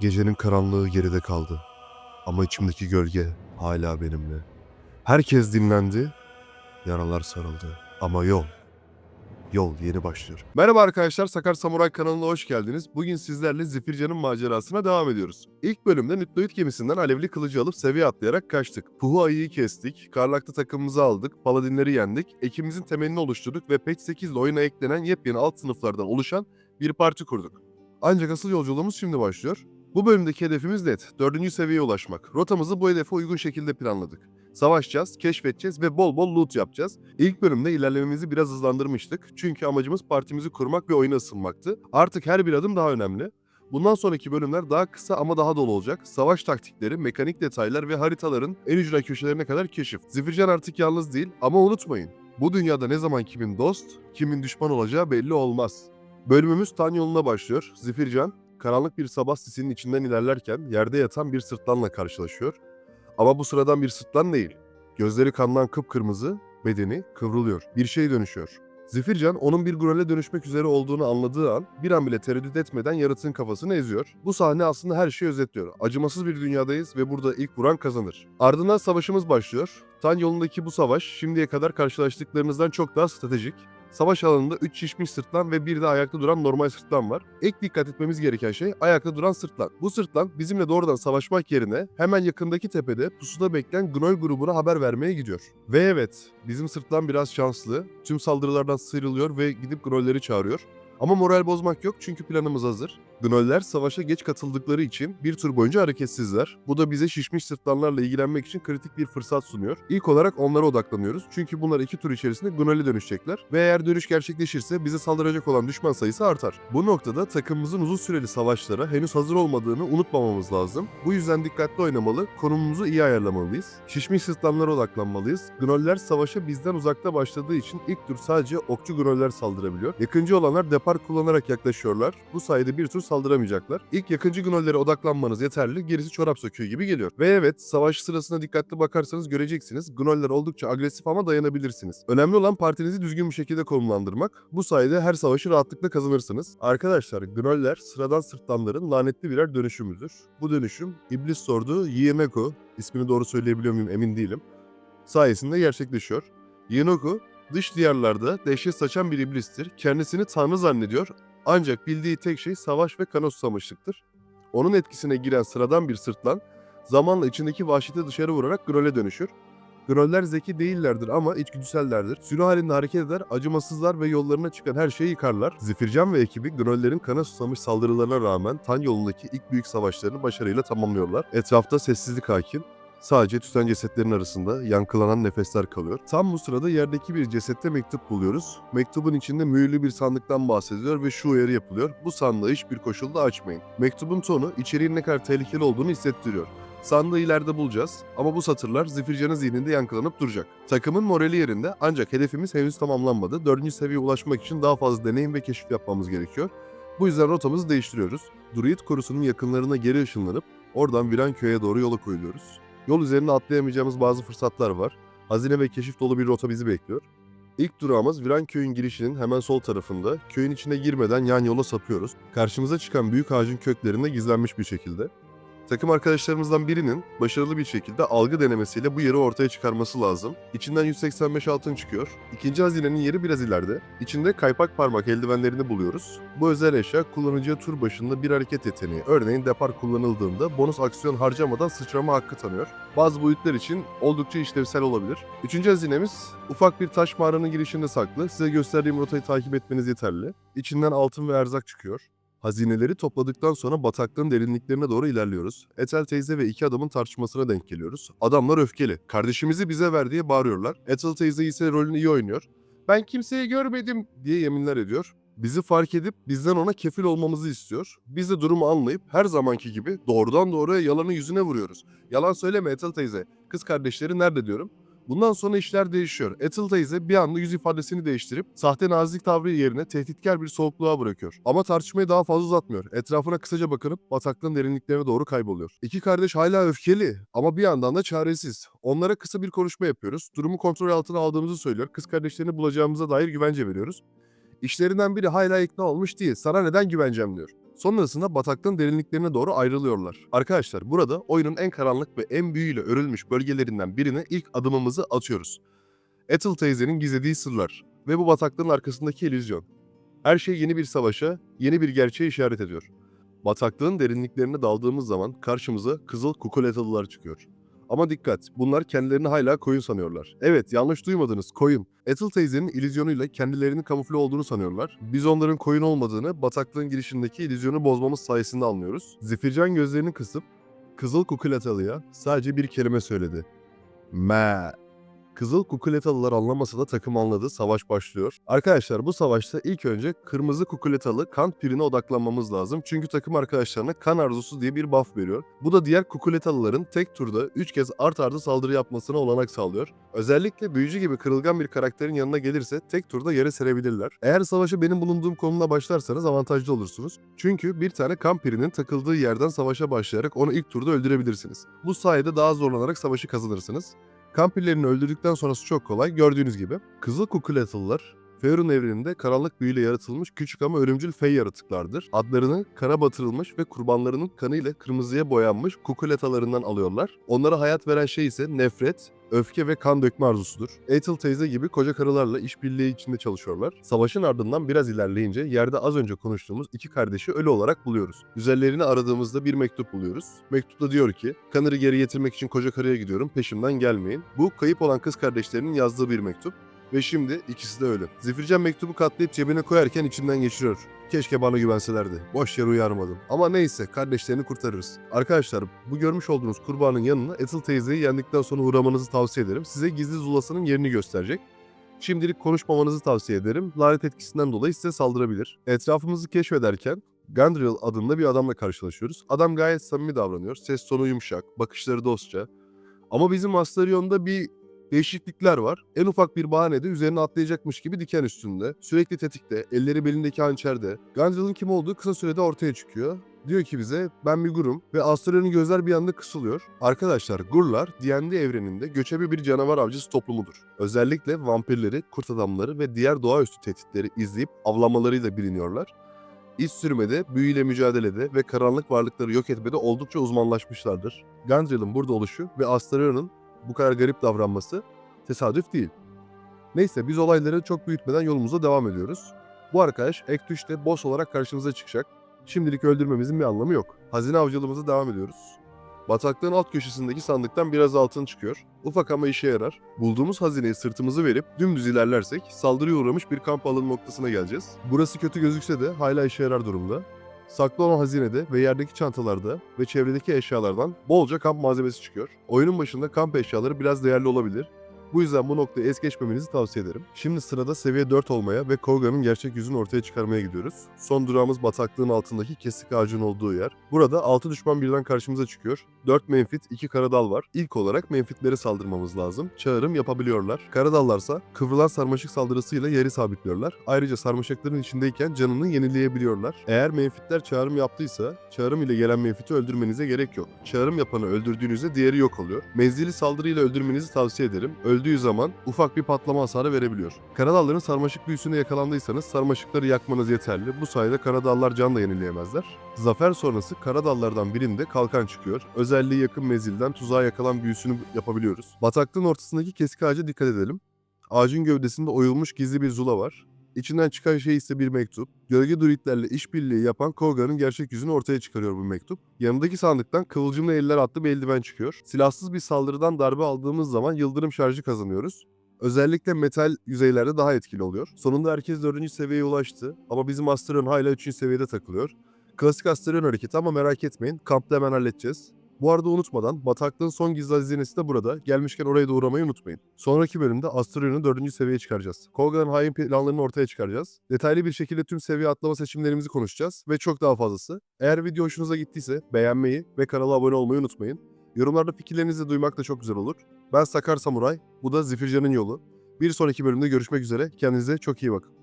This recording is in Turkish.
Gecenin karanlığı geride kaldı. Ama içimdeki gölge hala benimle. Herkes dinlendi, yaralar sarıldı. Ama yol, yol yeni başlıyor. Merhaba arkadaşlar, Sakar Samuray kanalına hoş geldiniz. Bugün sizlerle Zifircan'ın macerasına devam ediyoruz. İlk bölümde Nütloid gemisinden alevli kılıcı alıp seviye atlayarak kaçtık. Puhu ayıyı kestik, Karlak'ta takımımızı aldık, Paladinleri yendik, ekibimizin temelini oluşturduk ve Patch 8 ile oyuna eklenen yepyeni alt sınıflardan oluşan bir parti kurduk. Ancak asıl yolculuğumuz şimdi başlıyor. Bu bölümdeki hedefimiz net. Dördüncü seviyeye ulaşmak. Rotamızı bu hedefe uygun şekilde planladık. Savaşacağız, keşfedeceğiz ve bol bol loot yapacağız. İlk bölümde ilerlememizi biraz hızlandırmıştık. Çünkü amacımız partimizi kurmak ve oyuna ısınmaktı. Artık her bir adım daha önemli. Bundan sonraki bölümler daha kısa ama daha dolu olacak. Savaş taktikleri, mekanik detaylar ve haritaların en ücra köşelerine kadar keşif. Zifircan artık yalnız değil ama unutmayın. Bu dünyada ne zaman kimin dost, kimin düşman olacağı belli olmaz. Bölümümüz Tan yoluna başlıyor. Zifircan, karanlık bir sabah sisinin içinden ilerlerken yerde yatan bir sırtlanla karşılaşıyor. Ama bu sıradan bir sırtlan değil. Gözleri kandan kıpkırmızı, bedeni kıvrılıyor. Bir şey dönüşüyor. Zifircan onun bir grole dönüşmek üzere olduğunu anladığı an bir an bile tereddüt etmeden yaratığın kafasını eziyor. Bu sahne aslında her şeyi özetliyor. Acımasız bir dünyadayız ve burada ilk vuran kazanır. Ardından savaşımız başlıyor. Tan yolundaki bu savaş şimdiye kadar karşılaştıklarınızdan çok daha stratejik. Savaş alanında 3 şişmiş sırtlan ve bir de ayakta duran normal sırtlan var. İlk dikkat etmemiz gereken şey ayakta duran sırtlan. Bu sırtlan bizimle doğrudan savaşmak yerine hemen yakındaki tepede pusuda bekleyen Gnoll grubuna haber vermeye gidiyor. Ve evet, bizim sırtlan biraz şanslı. Tüm saldırılardan sıyrılıyor ve gidip Gnoll'leri çağırıyor. Ama moral bozmak yok çünkü planımız hazır. Gnoller savaşa geç katıldıkları için bir tur boyunca hareketsizler. Bu da bize şişmiş sırtlanlarla ilgilenmek için kritik bir fırsat sunuyor. İlk olarak onlara odaklanıyoruz. Çünkü bunlar iki tur içerisinde Gnoll'e dönüşecekler. Ve eğer dönüş gerçekleşirse bize saldıracak olan düşman sayısı artar. Bu noktada takımımızın uzun süreli savaşlara henüz hazır olmadığını unutmamamız lazım. Bu yüzden dikkatli oynamalı, konumumuzu iyi ayarlamalıyız. Şişmiş sırtlanlara odaklanmalıyız. Gnoller savaşa bizden uzakta başladığı için ilk tur sadece okçu Gnoller saldırabiliyor. Yakıncı olanlar depar kullanarak yaklaşıyorlar. Bu sayede bir tur saldıramayacaklar. İlk yakıncı gnollere odaklanmanız yeterli, gerisi çorap söküğü gibi geliyor. Ve evet, savaş sırasında dikkatli bakarsanız göreceksiniz. Gnoller oldukça agresif ama dayanabilirsiniz. Önemli olan partinizi düzgün bir şekilde konumlandırmak. Bu sayede her savaşı rahatlıkla kazanırsınız. Arkadaşlar, gnoller sıradan sırtlanların lanetli birer dönüşümüdür. Bu dönüşüm iblis sorduğu Yieneko, ismini doğru söyleyebiliyor muyum emin değilim, sayesinde gerçekleşiyor. Yienoko, dış diyarlarda dehşet saçan bir iblistir. Kendisini tanrı zannediyor ancak bildiği tek şey savaş ve kana susamışlıktır. Onun etkisine giren sıradan bir sırtlan, zamanla içindeki vahşeti dışarı vurarak Gnol'e dönüşür. Gnoller zeki değillerdir ama içgüdüsellerdir. Sürü halinde hareket eder, acımasızlar ve yollarına çıkan her şeyi yıkarlar. Zifircan ve ekibi Gnollerin kana susamış saldırılarına rağmen Tan yolundaki ilk büyük savaşlarını başarıyla tamamlıyorlar. Etrafta sessizlik hakim. Sadece tüten cesetlerin arasında yankılanan nefesler kalıyor. Tam bu sırada yerdeki bir cesette mektup buluyoruz. Mektubun içinde mühürlü bir sandıktan bahsediyor ve şu uyarı yapılıyor. Bu sandığı hiçbir koşulda açmayın. Mektubun tonu içeriğin ne kadar tehlikeli olduğunu hissettiriyor. Sandığı ileride bulacağız ama bu satırlar Zifircan'ın zihninde yankılanıp duracak. Takımın morali yerinde ancak hedefimiz henüz tamamlanmadı. Dördüncü seviyeye ulaşmak için daha fazla deneyim ve keşif yapmamız gerekiyor. Bu yüzden rotamızı değiştiriyoruz. Druid korusunun yakınlarına geri ışınlanıp oradan Viranköy'e doğru yola koyuluyoruz. Yol üzerine atlayamayacağımız bazı fırsatlar var. Hazine ve keşif dolu bir rota bizi bekliyor. İlk durağımız Viranköy'ün girişinin hemen sol tarafında. Köyün içine girmeden yan yola sapıyoruz. Karşımıza çıkan büyük ağacın köklerinde gizlenmiş bir şekilde. Takım arkadaşlarımızdan birinin başarılı bir şekilde algı denemesiyle bu yeri ortaya çıkarması lazım. İçinden 185 altın çıkıyor. İkinci hazinenin yeri biraz ileride. İçinde kaypak parmak eldivenlerini buluyoruz. Bu özel eşya kullanıcıya tur başında bir hareket yeteneği, örneğin depar kullanıldığında bonus aksiyon harcamadan sıçrama hakkı tanıyor. Bazı boyutlar için oldukça işlevsel olabilir. Üçüncü hazinemiz ufak bir taş mağaranın girişinde saklı. Size gösterdiğim rotayı takip etmeniz yeterli. İçinden altın ve erzak çıkıyor. Hazineleri topladıktan sonra bataklığın derinliklerine doğru ilerliyoruz. Ethel teyze ve iki adamın tartışmasına denk geliyoruz. Adamlar öfkeli. Kardeşimizi bize ver diye bağırıyorlar. Ethel teyze ise rolünü iyi oynuyor. Ben kimseyi görmedim diye yeminler ediyor. Bizi fark edip bizden ona kefil olmamızı istiyor. Biz de durumu anlayıp her zamanki gibi doğrudan doğruya yalanı yüzüne vuruyoruz. Yalan söyleme Ethel teyze. Kız kardeşleri nerede diyorum. Bundan sonra işler değişiyor. Ethel teyze bir anda yüz ifadesini değiştirip sahte nazik tavrı yerine tehditkar bir soğukluğa bırakıyor. Ama tartışmayı daha fazla uzatmıyor. Etrafına kısaca bakınıp bataklığın derinliklerine doğru kayboluyor. İki kardeş hala öfkeli ama bir yandan da çaresiz. Onlara kısa bir konuşma yapıyoruz. Durumu kontrol altına aldığımızı söylüyor. Kız kardeşlerini bulacağımıza dair güvence veriyoruz. İşlerinden biri hala ikna olmuş değil. Sana neden güveneceğim diyor. Sonrasında bataklığın derinliklerine doğru ayrılıyorlar. Arkadaşlar burada oyunun en karanlık ve en büyüyle örülmüş bölgelerinden birine ilk adımımızı atıyoruz. Ethel teyzenin gizlediği sırlar ve bu bataklığın arkasındaki illüzyon. Her şey yeni bir savaşa, yeni bir gerçeğe işaret ediyor. Bataklığın derinliklerine daldığımız zaman karşımıza kızıl kukuletılılar çıkıyor. Ama dikkat, bunlar kendilerini hala koyun sanıyorlar. Evet, yanlış duymadınız, koyun. Ethel teyzenin illüzyonuyla kendilerinin kamufle olduğunu sanıyorlar. Biz onların koyun olmadığını bataklığın girişindeki illüzyonu bozmamız sayesinde anlıyoruz. Zifircan gözlerini kısıp Kızıl Kukuletalı'ya sadece bir kelime söyledi. Me. Kızıl Kukuletalılar anlamasa da takım anladı, savaş başlıyor. Arkadaşlar bu savaşta ilk önce Kırmızı Kukuletalı kan pirine odaklanmamız lazım. Çünkü takım arkadaşlarına kan arzusu diye bir buff veriyor. Bu da diğer Kukuletalıların tek turda 3 kez art arda saldırı yapmasına olanak sağlıyor. Özellikle büyücü gibi kırılgan bir karakterin yanına gelirse tek turda yere serebilirler. Eğer savaşa benim bulunduğum konumla başlarsanız avantajlı olursunuz. Çünkü bir tane kan pirinin takıldığı yerden savaşa başlayarak onu ilk turda öldürebilirsiniz. Bu sayede daha zorlanarak savaşı kazanırsınız. Kampirlerini öldürdükten sonrası çok kolay gördüğünüz gibi. Kızıl Kukuletılılar Feyrun evreninde karanlık büyüyle yaratılmış küçük ama ölümcül fey yaratıklardır. Adlarını kara batırılmış ve kurbanlarının kanıyla kırmızıya boyanmış kukuletalarından alıyorlar. Onlara hayat veren şey ise nefret, öfke ve kan dökme arzusudur. Ethel teyze gibi koca karılarla işbirliği içinde çalışıyorlar. Savaşın ardından biraz ilerleyince yerde az önce konuştuğumuz iki kardeşi ölü olarak buluyoruz. Üzerlerini aradığımızda bir mektup buluyoruz. Mektupta diyor ki, Kanır'ı geri getirmek için koca karıya gidiyorum, peşimden gelmeyin. Bu kayıp olan kız kardeşlerinin yazdığı bir mektup. Ve şimdi ikisi de ölü. Zifircan mektubu katlayıp cebine koyarken içinden geçiriyor. Keşke bana güvenselerdi. Boş yere uyarmadım. Ama neyse kardeşlerini kurtarırız. Arkadaşlar bu görmüş olduğunuz kurbanın yanına Ethel teyzeyi yendikten sonra uğramanızı tavsiye ederim. Size gizli zulasının yerini gösterecek. Şimdilik konuşmamanızı tavsiye ederim. Lanet etkisinden dolayı size saldırabilir. Etrafımızı keşfederken Gandriel adında bir adamla karşılaşıyoruz. Adam gayet samimi davranıyor. Ses tonu yumuşak, bakışları dostça. Ama bizim Astarion'da bir değişiklikler var. En ufak bir bahanede üzerine atlayacakmış gibi diken üstünde. Sürekli tetikte, elleri belindeki hançerde. Gandalf'ın kim olduğu kısa sürede ortaya çıkıyor. Diyor ki bize ben bir gurum ve Astarion'un gözler bir anda kısılıyor. Arkadaşlar gurlar D&D evreninde göçebe bir canavar avcısı toplumudur. Özellikle vampirleri, kurt adamları ve diğer doğaüstü tehditleri izleyip avlamalarıyla biliniyorlar. İç sürmede, büyüyle mücadelede ve karanlık varlıkları yok etmede oldukça uzmanlaşmışlardır. Gandalf'ın burada oluşu ve Astarion'un bu kadar garip davranması tesadüf değil. Neyse biz olayları çok büyütmeden yolumuza devam ediyoruz. Bu arkadaş Ektüş'te boss olarak karşımıza çıkacak. Şimdilik öldürmemizin bir anlamı yok. Hazine avcılığımıza devam ediyoruz. Bataklığın alt köşesindeki sandıktan biraz altın çıkıyor. Ufak ama işe yarar. Bulduğumuz hazineyi sırtımızı verip dümdüz ilerlersek saldırıya uğramış bir kamp alanı noktasına geleceğiz. Burası kötü gözükse de hala işe yarar durumda. Saklı olan hazinede ve yerdeki çantalarda ve çevredeki eşyalardan bolca kamp malzemesi çıkıyor. Oyunun başında kamp eşyaları biraz değerli olabilir. Bu yüzden bu noktayı es geçmemenizi tavsiye ederim. Şimdi sırada seviye 4 olmaya ve Koga'nın gerçek yüzünü ortaya çıkarmaya gidiyoruz. Son durağımız bataklığın altındaki kesik ağacın olduğu yer. Burada 6 düşman birden karşımıza çıkıyor. 4 menfit, 2 karadal var. İlk olarak menfitlere saldırmamız lazım. Çağrım yapabiliyorlar. Karadallarsa kıvrılan sarmaşık saldırısıyla yeri sabitliyorlar. Ayrıca sarmaşıkların içindeyken canını yenileyebiliyorlar. Eğer menfitler çağrım yaptıysa çağrım ile gelen menfiti öldürmenize gerek yok. Çağrım yapanı öldürdüğünüzde diğeri yok oluyor. Menzili saldırıyla öldürmenizi tavsiye ederim. Öldüğü zaman ufak bir patlama hasarı verebiliyor. Karadalların sarmaşık büyüsüne yakalandıysanız sarmaşıkları yakmanız yeterli. Bu sayede karadallar can da yenileyemezler. Zafer sonrası karadallardan birinde kalkan çıkıyor. Özelliği yakın menzilden tuzağa yakalan büyüsünü yapabiliyoruz. Bataklığın ortasındaki kesik ağaca dikkat edelim. Ağacın gövdesinde oyulmuş gizli bir zula var. İçinden çıkan şey ise bir mektup. Gölge druidlerle işbirliği yapan Koga'nın gerçek yüzünü ortaya çıkarıyor bu mektup. Yanındaki sandıktan kıvılcımlı eller adlı bir eldiven çıkıyor. Silahsız bir saldırıdan darbe aldığımız zaman yıldırım şarjı kazanıyoruz. Özellikle metal yüzeylerde daha etkili oluyor. Sonunda herkes 4. seviyeye ulaştı ama bizim Asterion hala 3. seviyede takılıyor. Klasik Asterion hareketi ama merak etmeyin kampta hemen halledeceğiz. Bu arada unutmadan bataklığın son gizli hazinesi de burada. Gelmişken oraya da uğramayı unutmayın. Sonraki bölümde Astarion'u 4. seviyeye çıkaracağız. Koga'nın hain planlarını ortaya çıkaracağız. Detaylı bir şekilde tüm seviye atlama seçimlerimizi konuşacağız ve çok daha fazlası. Eğer video hoşunuza gittiyse beğenmeyi ve kanala abone olmayı unutmayın. Yorumlarda fikirlerinizi duymak da çok güzel olur. Ben Sakar Samuray, bu da Zifircan'ın yolu. Bir sonraki bölümde görüşmek üzere. Kendinize çok iyi bakın.